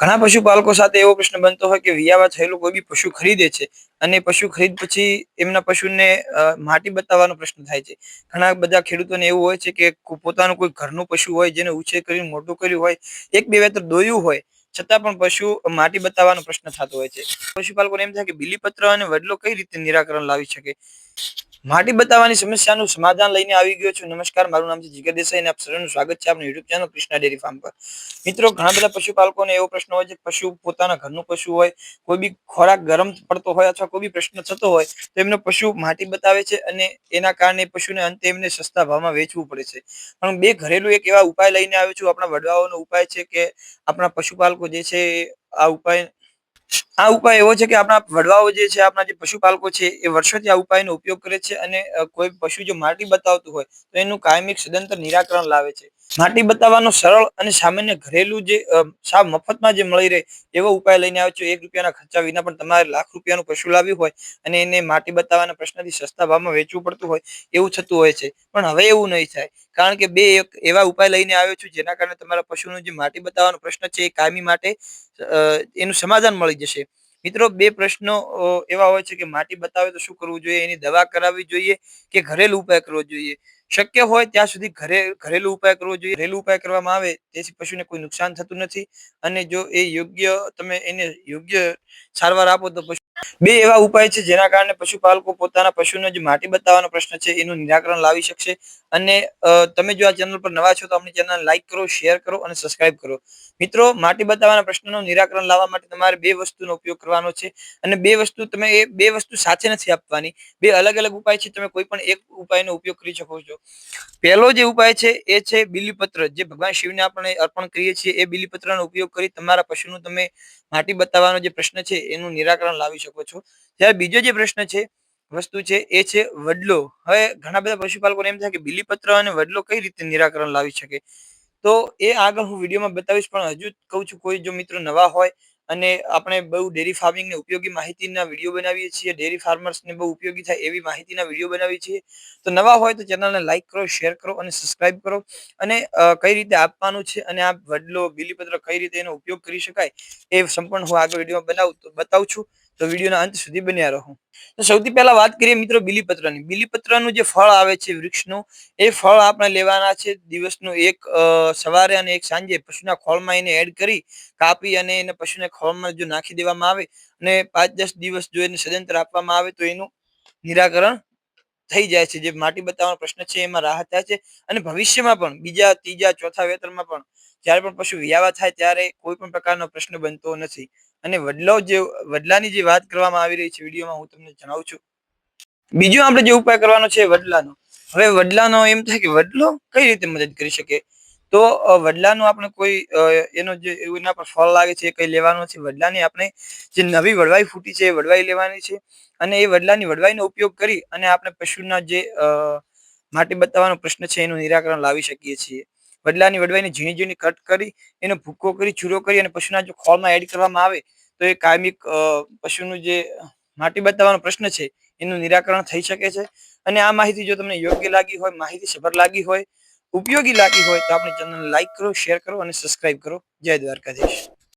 ઘણા પશુપાલકો સાથે એવો પ્રશ્ન બનતો હોય કે વિયાવા થયેલું કોઈ બી પશુ ખરીદે છે અને પશુ ખરીદ પછી એમના પશુને માટી બતાવવાનો પ્રશ્ન થાય છે. ઘણા બધા ખેડૂતોને એવું હોય છે કે, પોતાનું કોઈ ઘરનું પશુ હોય જેને ઉછેર કરીને મોટું કર્યું હોય, એક બે વેતર દોયું હોય, છતાં પણ પશુ માટી બતાવવાનો પ્રશ્ન થતો હોય છે. પશુપાલકોને એમ થાય કે બિલીપત્ર અને વડલો કઈ રીતે નિરાકરણ લાવી શકે? માટી બતાવવાની સમસ્યાનું સમાધાન લઈને આવી ગયો છું. નમસ્કાર, મારું નામ છે જીગર દેસાઈ અને આપ સર્વનું સ્વાગત છે આપણી YouTube channel Krishna dairy farm પર. મિત્રો, ઘણા બધા પશુપાલકોને એવો પ્રશ્ન હોય છે પશુ પોતાના ઘરનું પશુ હોય, કોઈ બી ખોરાક ગરમ પડતો હોય અથવા કોઈ બી પ્રશ્ન થતો હોય, તો એમનો પશુ માટી બતાવે છે અને એના કારણે પશુને અંતે એમને સસ્તા ભાવમાં વેચવું પડે છે. પણ બે ઘરેલું એક એવા ઉપાય લઈને આવ્યો છું. આપણા વડવાઓનો ઉપાય છે કે આપણા પશુપાલકો જે છે, આ ઉપાય આ ઉપાય એવો છે કે આપણા વડવાઓ જે છે, આપણા જે પશુપાલકો છે, એ વર્ષોથી આ ઉપાયનો ઉપયોગ કરે છે અને કોઈ પશુ જો માટી બતાવતું હોય, તો એનું કાયમિક સદંતર નિરાકરણ લાવે છે. માટી બતાવવાનો સરળ અને સામાન્ય ઘરેલું જે સાવ મફતમાં જે મળી રહે એવો ઉપાય લઈને આવ્યો છું. એક રૂપિયાના ખર્ચા વિના પણ તમારે લાખ રૂપિયાનું પશુ લાવ્યું હોય અને એને માટી બતાવવાના પ્રશ્નથી સસ્તા ભાવમાં વેચવું પડતું હોય એવું થતું હોય છે. પણ હવે એવું નહીં થાય. કારણ કે બે એક એવા ઉપાય લઈને આવ્યો છું જેના કારણે તમારા પશુનું જે માટી બતાવવાનો પ્રશ્ન છે એ કાયમી માટે એનું સમાધાન મળી જશે. મિત્રો, બે પ્રશ્નો એવા હોય છે કે માટી બતાવે તો શું કરવું જોઈએ? એની દવા કરાવવી જોઈએ કે ઘરેલું ઉપાય કરવો જોઈએ? શક્ય હોય ત્યાં સુધી ઘરે, ઘરેલું ઉપાય કરવો જોઈએ. ઘરેલું ઉપાય કરવામાં આવે તેથી પશુને કોઈ નુકસાન થતું નથી અને જો એ યોગ્ય, તમે એને યોગ્ય સારવાર આપો તો પશુ બે એવા ઉપાય છે જેના કારણે પશુપાલકો પોતાના પશુને જે માટી બતાવવાનો પ્રશ્ન છે. એનું નિરાકરણ લાવી શકશે અને તમે જો આ ચેનલ પર નવા છો તો આપણી ચેનલ લાઈક કરો શેર કરો અને સબસ્ક્રાઇબ કરો. મિત્રો, માટી બતાવવાના પ્રશ્નનું નિરાકરણ લાવવા માટે તમારે બે વસ્તુનો ઉપયોગ કરવાનો છે અને બે વસ્તુ તમે એ બે વસ્તુ સાથે નથી આપવાની. બે અલગ અલગ ઉપાય છે, તમે કોઈ પણ એક ઉપાયનો ઉપયોગ કરી શકો છો. પહેલો જે ઉપાય છે, એ છે બિલીપત્ર. જે ભગવાન શિવને આપણે અર્પણ કરીએ છીએ, એ બિલીપત્રનો ઉપયોગ કરી તમારા પશુનું તમે માટી બતાવવાનો જે પ્રશ્ન છે, એનું નિરાકરણ લાવી શકો છો. જ્યારે બીજો જે પ્રશ્ન છે વસ્તુ છે એ છે વડલો. હવે ઘણા બધા પશુપાલકોને એમ થાય કે બિલીપત્ર અને વડલો કઈ રીતે નિરાકરણ લાવી શકે? તો એ આગળ હું વિડીયોમાં બતાવીશ, પણ હજુ કહું છું, કોઈ જો મિત્રો નવા હોય અને આપણે બહુ ડેરી ફાર્મિંગને ઉપયોગી માહિતીના વીડિયો બનાવીએ છીએ, ડેરી ફાર્મર્સને બહુ ઉપયોગી થાય એવી માહિતીના વીડિયો બનાવીએ છીએ, તો નવા હોય તો ચેનલને લાઇક કરો, શેર કરો અને સબસ્ક્રાઇબ કરો. અને કઈ રીતે આપવાનું છે અને આ વડલો, બિલીપત્ર કઈ રીતે એનો ઉપયોગ કરી શકાય એ સંપૂર્ણ હું આગળ વિડીયોમાં બનાવું તો બતાવું છું. તો વિડીયોના અંત સુધી બન્યા રહો. તો સૌથી પહેલા વાત કરીએ મિત્રો બિલીપત્રની. બિલીપત્રનું જે ફળ આવે છે વૃક્ષનું, એ ફળ આપણે લેવાના છે દિવસનું એક સવારે અને એક સાંજે. પશુના ખોળમાં એને એડ કરી, કાપી અને એને પશુને ખોળમાં જો નાખી દેવામાં આવે અને પાંચ દસ દિવસ જો એને સદંતર આપવામાં આવે તો એનું નિરાકરણ થઈ જાય છે. જે માટી બતાવવાનો પ્રશ્ન છે એમાં રાહત થાય છે અને ભવિષ્યમાં પણ બીજા, ત્રીજા, ચોથા વેતરમાં પણ જ્યારે પણ પશુ વિયાવા થાય ત્યારે કોઈ પણ પ્રકારનો પ્રશ્ન બનતો નથી. અને વડલો જે, વડલાની જે વાત કરવામાં આવી રહી છે વિડીયોમાં હું તમને જણાવું છું. બીજો આપણે જે ઉપાય કરવાનો છે વડલાનો. હવે વડલાનો એમ થાય કે વડલો કઈ રીતે મદદ કરી શકે? તો વડલાનું આપણે કોઈ એનો જે એના પર ફળ લાગે છે એ કઈ લેવાનો છે વડલાની આપણે જે નવી વડવાઈ ફૂટી છે એ વડવાઈ લેવાની છે અને એ વડલાની વડવાઈનો ઉપયોગ કરી અને આપણે પશુના જે માટી બતાવવાનો પ્રશ્ન છે એનું નિરાકરણ લાવી શકીએ છીએ. વડલાની વડવાઈને ઝીણી ઝીણી કટ કરી, એનો ભૂકો કરી, ચૂરો કરી અને પશુના જો ખોળમાં એડ કરવામાં આવે, તો એ કાયમિક પશુનું જે માટી બતાવવાનો પ્રશ્ન છે, એનું નિરાકરણ થઈ શકે છે. અને આ માહિતી જો તમને યોગ્ય લાગી હોય, માહિતી સભર લાગી હોય, ઉપયોગી લાગી હોય, તો આપણી ચેનલ લાઈક કરો, શેર કરો અને સબસ્ક્રાઇબ કરો. જય દ્વારકાધીશ.